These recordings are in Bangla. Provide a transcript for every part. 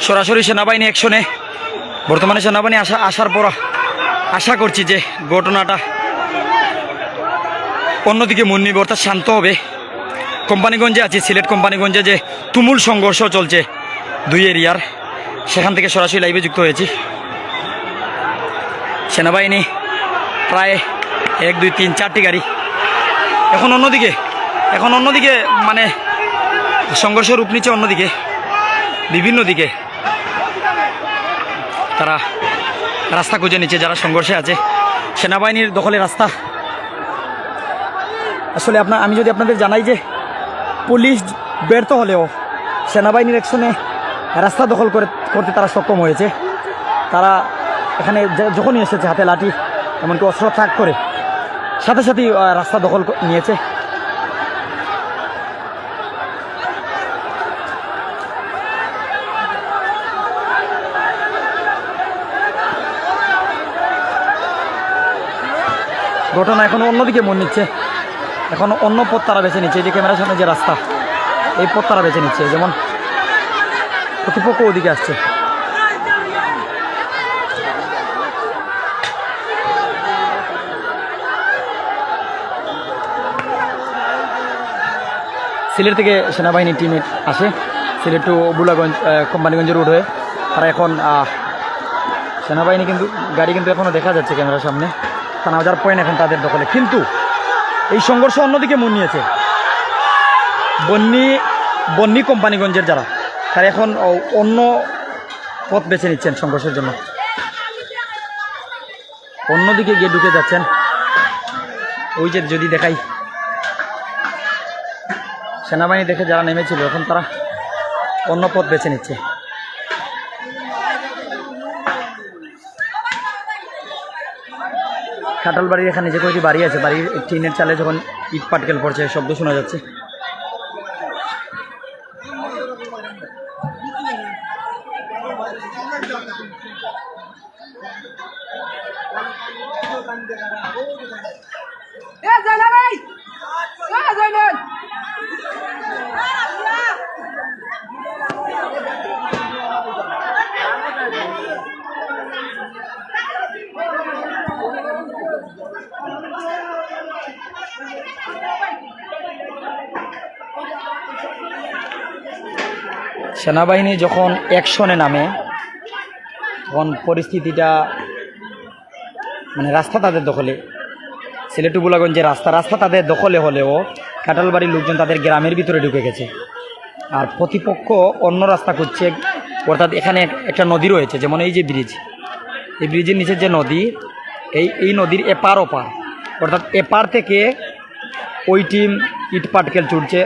সরাসরি সেনাবাহিনী অ্যাকশনে। বর্তমানে সেনাবাহিনী আসা আসার পর আশা করছি যে ঘটনাটা অন্যদিকে মন নিবে অর্থাৎ শান্ত হবে। কোম্পানিগঞ্জে আছি, সিলেট কোম্পানিগঞ্জে যে তুমুল সংঘর্ষ চলছে দুই এরিয়ার, সেখান থেকে সরাসরি লাইভে যুক্ত হয়েছি। সেনাবাহিনী প্রায় এক, দুই, তিন, চারটি গাড়ি। এখন অন্যদিকে এখন অন্যদিকে মানে সংঘর্ষ রূপ নিচ্ছে অন্যদিকে। বিভিন্ন দিকে তারা রাস্তা খুঁজে নিচ্ছে, যারা সংঘর্ষে আছে। সেনাবাহিনীর দখলে রাস্তা। আসলে আপনার আমি যদি আপনাদের জানাই যে পুলিশ ব্যর্থ হলেও সেনাবাহিনীর অ্যাকশনে রাস্তা দখল করে করতে তারা সক্ষম হয়েছে। তারা এখানে যখনই এসেছে, হাতে লাঠি, এমনকি অস্ত্র ত্যাগ করে, সাথে সাথেই রাস্তা দখল নিয়েছে। ঘটনা এখন অন্যদিকে মন নিচ্ছে। এখন অন্য পথ তারা বেছে নিচ্ছে, এই যে ক্যামেরার সামনে যে রাস্তা, এই পথ তারা বেছে নিচ্ছে, যেমন প্রতিপক্ষ ওদিকে আসছে। সিলেট থেকে সেনাবাহিনী টিম আসে, সিলেট টু বুলাগঞ্জ কোম্পানিগঞ্জ রোড হয়ে। তারা এখন সেনাবাহিনী কিন্তু, গাড়ি কিন্তু এখনও দেখা যাচ্ছে ক্যামেরার সামনে। থানাবাজার পয়েন্ট এখন তাদের দখলে। কিন্তু এই সংঘর্ষ অন্যদিকে মন নিয়েছে। বন্যি বন্যি কোম্পানিগঞ্জের যারা, তারা এখন অন্য পথ বেছে নিচ্ছেন সংঘর্ষের জন্য। অন্যদিকে গিয়ে ঢুকে যাচ্ছেন। ওই যে যদি দেখাই। সেনাবাহিনী দেখে যারা নেমেছিল, এখন তারা অন্য পথ বেছে নিচ্ছে। খাটাল বাড়ির এখানে যে কয়েকটি বাড়ি আছে, বাড়ির টিনের চালে যখন ইট পাটকেল পড়ছে শব্দ শোনা যাচ্ছে। সেনাবাহিনী যখন অ্যাকশনে নামে, তখন পরিস্থিতিটা মানে রাস্তা তাদের দখলে। সিলেটু বুলাগঞ্জে রাস্তা রাস্তা তাদের দখলে হলেও কাটালবাড়ির লোকজন তাদের গ্রামের ভিতরে ঢুকে গেছে। আর প্রতিপক্ষ অন্য রাস্তা করছে অর্থাৎ এখানে একটা নদী রয়েছে, যেমন এই যে ব্রিজ। এই ব্রিজের নিচে যে নদী, এই এই নদীর এপার ওপার, অর্থাৎ এপার থেকে ওই টিম ইট পাটকেল ছুটছে।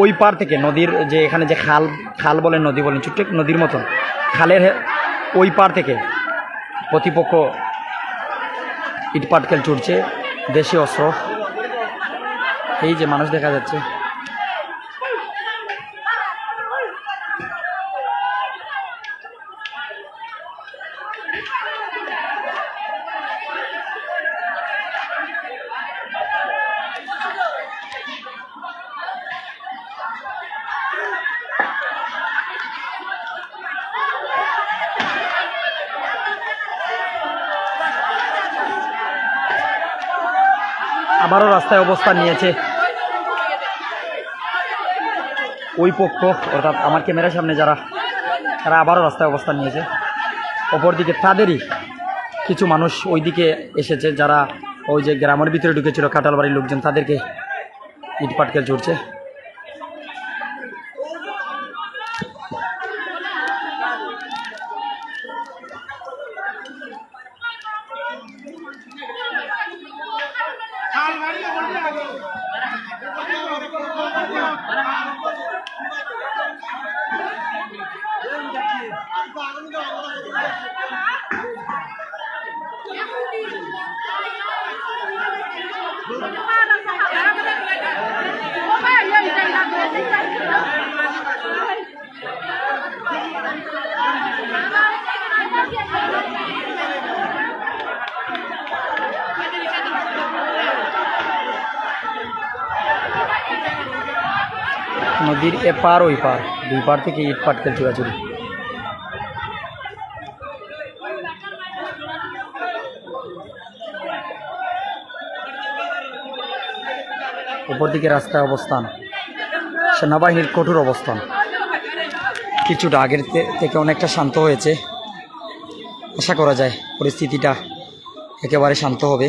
ওই পার থেকে, নদীর যে এখানে যে খাল খাল বলেন নদী বলেন ছোট্ট নদীর মতন, খালের ওই পার থেকে প্রতিপক্ষ ইটপাটকেল ছুটছে দেশি অস্ত্র। এই যে মানুষ দেখা যাচ্ছে। আবারও রাস্তায় অবস্থান নিয়েছে। ওই পক্ষ, অর্থাৎ আমার ক্যামেরার সামনে যারা, তারা আবারও রাস্তায় অবস্থান নিয়েছে। অপরদিকে তাদেরই কিছু মানুষ ওইদিকে এসেছে, যারা ওই যে গ্রামের ভিতরে ঢুকেছিল কাটালবাড়ির লোকজন, তাদেরকে ইট পাটকেল ছুটছে নদীর এপার ওই পার, দুই পার থেকে ইট পাটকেল চুরাচুরি উপর দিকে রাস্তায় অবস্থান, সেনাবাহিনীর কঠোর অবস্থান। কিছুটা আগের থেকে অনেকটা শান্ত হয়েছে। আশা করা যায় পরিস্থিতিটা একেবারে শান্ত হবে।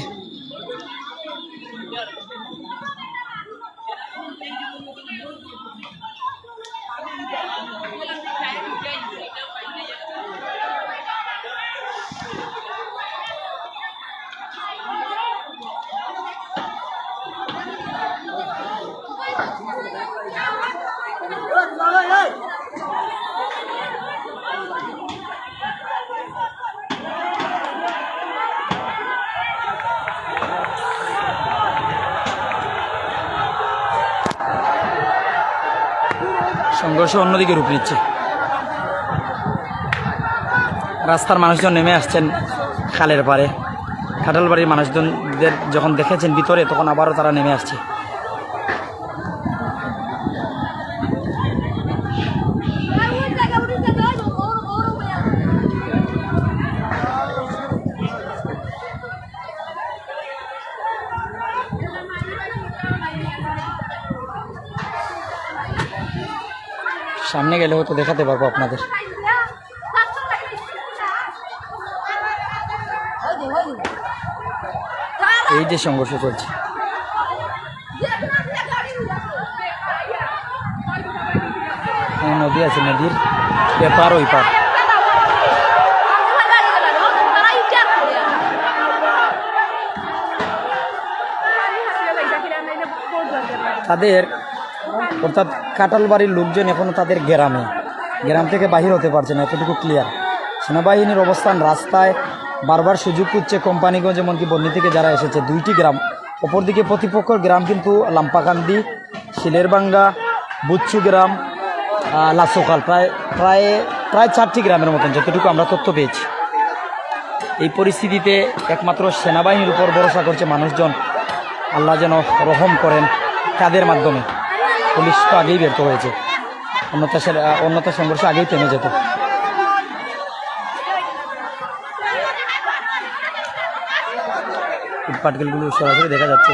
সংঘর্ষ অন্যদিকে রূপ নিচ্ছে। রাস্তার মানুষজন নেমে আসছেন খালের পারে খাটালবাড়ির মানুষজনদের যখন দেখেছেন ভিতরে, তখন আবারও তারা নেমে আসছে। সামনে গেলে হয়তো দেখাতে পারব আপনাদের। এই যে সংঘর্ষ চলছে। এই নদী আছে, নদীর এপার ওই পার। তাদের অর্থাৎ কাটালবাড়ির লোকজন এখনও তাদের গ্রামে। গ্রাম থেকে বাহির হতে পারছে না, এতটুকু ক্লিয়ার সেনাবাহিনীর অবস্থান রাস্তায়, বারবার সুযোগ খুঁজছে কোম্পানিগঞ্জ, এমনকি বন্নি থেকে যারা এসেছে, দুইটি গ্রাম। অপরদিকে প্রতিপক্ষর গ্রাম কিন্তু লাম্পাকান্দি শিলেরবাঙ্গা বুচ্ছু গ্রাম লাসোকাল, প্রায় প্রায় প্রায় চারটি গ্রামের মতন, যতটুকু আমরা তথ্য পেয়েছি। এই পরিস্থিতিতে একমাত্র সেনাবাহিনীর উপর ভরসা করছে মানুষজন। আল্লাহ যেন রহম করেন কাদের মাধ্যমে। পুলিশ তো আগেই ব্যর্থ হয়েছে। অন্যতা অন্যতা সংঘর্ষ আগেই থেমে যেত। পাটকেলগুলো সরাসরি দেখা যাচ্ছে।